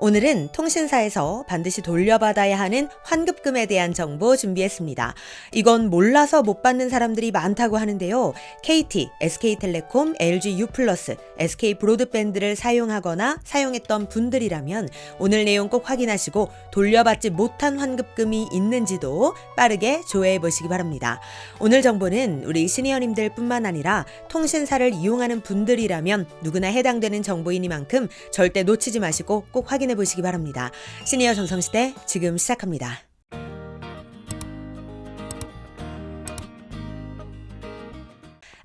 오늘은 통신사에서 반드시 돌려받아야 하는 환급금에 대한 정보 준비했습니다. 이건 몰라서 못 받는 사람들이 많다고 하는데요. KT, SK텔레콤, LG U+, SK 브로드밴드를 사용하거나 사용했던 분들이라면 오늘 내용 꼭 확인하시고 돌려받지 못한 환급금이 있는지도 빠르게 조회해 보시기 바랍니다. 오늘 정보는 우리 시니어님들 뿐만 아니라 통신사를 이용하는 분들이라면 누구나 해당되는 정보이니만큼 절대 놓치지 마시고 꼭 확인 해 보시기 바랍니다. 시니어 전성시대 지금 시작합니다.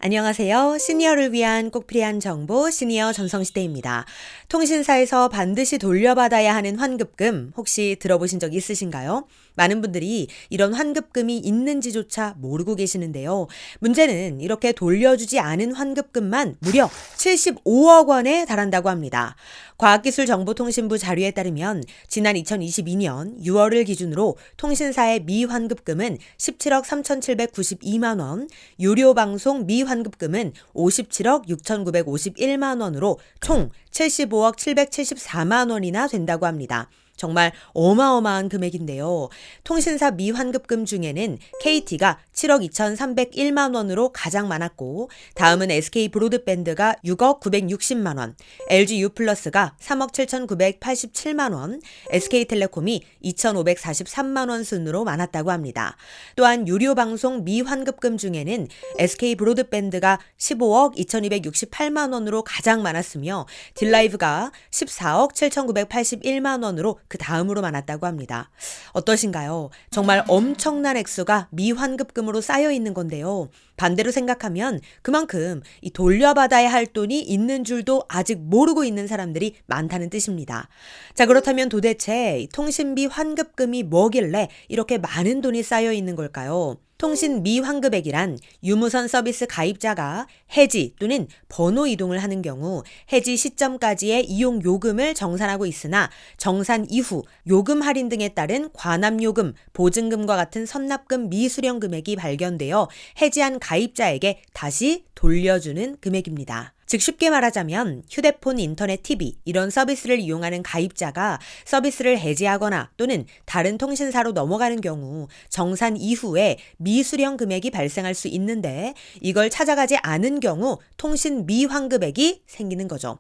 안녕하세요. 시니어를 위한 꼭 필요한 정보 시니어 전성시대입니다. 통신사에서 반드시 돌려받아야 하는 환급금 혹시 들어보신 적 있으신가요? 많은 분들이 이런 환급금이 있는지조차 모르고 계시는데요. 문제는 이렇게 돌려주지 않은 환급금만 무려 75억 원에 달한다고 합니다. 과학기술정보통신부 자료에 따르면 지난 2022년 6월을 기준으로 통신사의 미환급금은 17억 3,792만 원, 유료 방송 미환급금은 57억 6,951만 원으로 총 75억 774만 원이나 된다고 합니다. 정말 어마어마한 금액인데요. 통신사 미환급금 중에는 KT가 7억 2,301만 원으로 가장 많았고, 다음은 SK 브로드밴드가 6억 960만 원, LG U+가 3억 7,987만 원, SK텔레콤이 2,543만 원 순으로 많았다고 합니다. 또한 유료 방송 미환급금 중에는 SK 브로드밴드가 15억 2,268만 원으로 가장 많았으며 딜라이브가 14억 7,981만 원으로 그 다음으로 많았다고 합니다. 어떠신가요? 정말 엄청난 액수가 미환급금으로 쌓여 있는 건데요. 반대로 생각하면 그만큼 이 돌려받아야 할 돈이 있는 줄도 아직 모르고 있는 사람들이 많다는 뜻입니다. 자, 그렇다면 도대체 통신비 환급금이 뭐길래 이렇게 많은 돈이 쌓여 있는 걸까요? 통신 미환급액이란 유무선 서비스 가입자가 해지 또는 번호 이동을 하는 경우 해지 시점까지의 이용 요금을 정산하고 있으나 정산 이후 요금 할인 등에 따른 관합 요금, 보증금과 같은 선납금 미수령 금액이 발견되어 해지한 가입자에게 다시 돌려주는 금액입니다. 즉 쉽게 말하자면 휴대폰, 인터넷, TV 이런 서비스를 이용하는 가입자가 서비스를 해지하거나 또는 다른 통신사로 넘어가는 경우 정산 이후에 미수령 금액이 발생할 수 있는데 이걸 찾아가지 않은 경우 통신 미환급액이 생기는 거죠.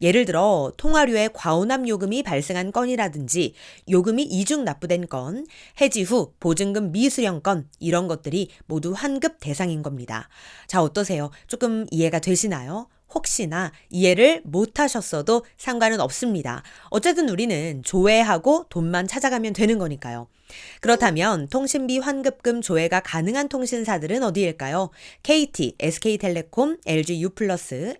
예를 들어 통화료의 과오납 요금이 발생한 건이라든지 요금이 이중 납부된 건, 해지 후 보증금 미수령 건 이런 것들이 모두 환급 대상인 겁니다. 자 어떠세요? 조금 이해가 되시나요? 혹시나 이해를 못 하셨어도 상관은 없습니다. 어쨌든 우리는 조회하고 돈만 찾아가면 되는 거니까요. 그렇다면 통신비 환급금 조회가 가능한 통신사들은 어디일까요? KT, SK텔레콤, LG U+,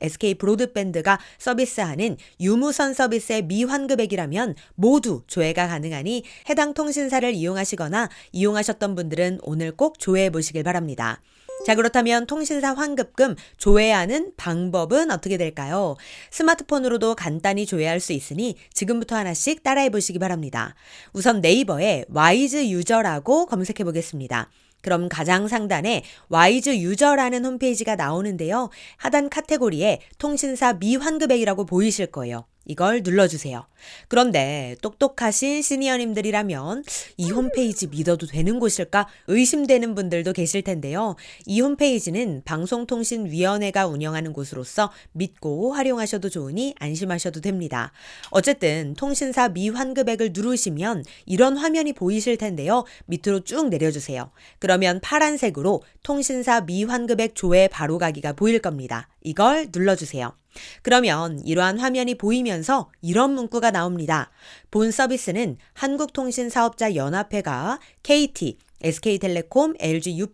SK 브로드밴드가 서비스하는 유무선 서비스의 미환급액이라면 모두 조회가 가능하니 해당 통신사를 이용하시거나 이용하셨던 분들은 오늘 꼭 조회해 보시길 바랍니다. 자, 그렇다면 통신사 환급금 조회하는 방법은 어떻게 될까요? 스마트폰으로도 간단히 조회할 수 있으니 지금부터 하나씩 따라해 보시기 바랍니다. 우선 네이버에 와이즈 유저라고 검색해 보겠습니다. 그럼 가장 상단에 와이즈 유저라는 홈페이지가 나오는데요. 하단 카테고리에 통신사 미환급액이라고 보이실 거예요. 이걸 눌러주세요. 그런데 똑똑하신 시니어님들이라면 이 홈페이지 믿어도 되는 곳일까 의심되는 분들도 계실 텐데요. 이 홈페이지는 방송통신위원회가 운영하는 곳으로서 믿고 활용하셔도 좋으니 안심하셔도 됩니다. 어쨌든 통신사 미환급액을 누르시면 이런 화면이 보이실 텐데요. 밑으로 쭉 내려주세요. 그러면 파란색으로 통신사 미환급액 조회 바로가기가 보일 겁니다. 이걸 눌러주세요. 그러면 이러한 화면이 보이면서 이런 문구가 나옵니다. 본 서비스는 한국통신사업자연합회가 KT, SK텔레콤, LG U+,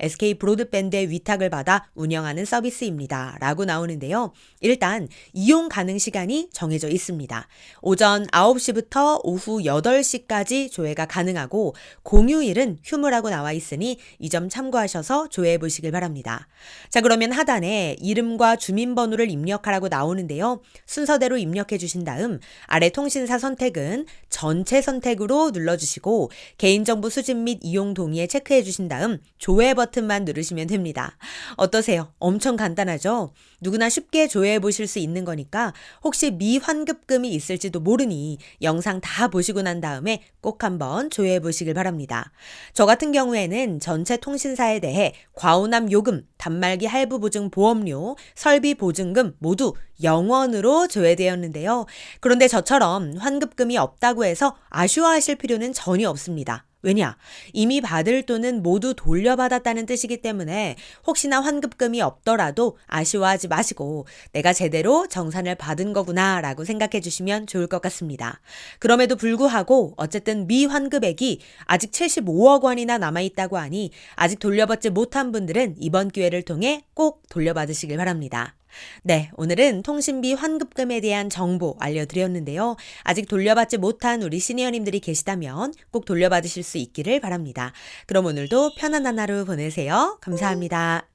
SK 브로드밴드의 위탁을 받아 운영하는 서비스입니다. 라고 나오는데요. 일단 이용 가능 시간이 정해져 있습니다. 오전 9시부터 오후 8시까지 조회가 가능하고 공휴일은 휴무라고 나와 있으니 이 점 참고하셔서 조회해 보시길 바랍니다. 자, 그러면 하단에 이름과 주민번호를 입력하라고 나오는데요. 순서대로 입력해 주신 다음 아래 통신사 선택은 전체 선택으로 눌러주시고 개인정보 수집 및 이용 동의에 체크해 주신 다음 조회 버튼만 누르시면 됩니다. 어떠세요? 엄청 간단하죠? 누구나 쉽게 조회해 보실 수 있는 거니까 혹시 미환급금이 있을지도 모르니 영상 다 보시고 난 다음에 꼭 한번 조회해 보시길 바랍니다. 저 같은 경우에는 전체 통신사에 대해 과오남 요금, 단말기 할부 보증 보험료, 설비 보증금 모두 0원으로 조회되었는데요. 그런데 저처럼 환급금이 없다고 해서 아쉬워하실 필요는 전혀 없습니다. 왜냐? 이미 받을 돈은 모두 돌려받았다는 뜻이기 때문에 혹시나 환급금이 없더라도 아쉬워하지 마시고 내가 제대로 정산을 받은 거구나 라고 생각해 주시면 좋을 것 같습니다. 그럼에도 불구하고 어쨌든 미환급액이 아직 75억 원이나 남아있다고 하니 아직 돌려받지 못한 분들은 이번 기회를 통해 꼭 돌려받으시길 바랍니다. 네, 오늘은 통신비 환급금에 대한 정보 알려드렸는데요. 아직 돌려받지 못한 우리 시니어님들이 계시다면 꼭 돌려받으실 수 있기를 바랍니다. 그럼 오늘도 편안한 하루 보내세요. 감사합니다.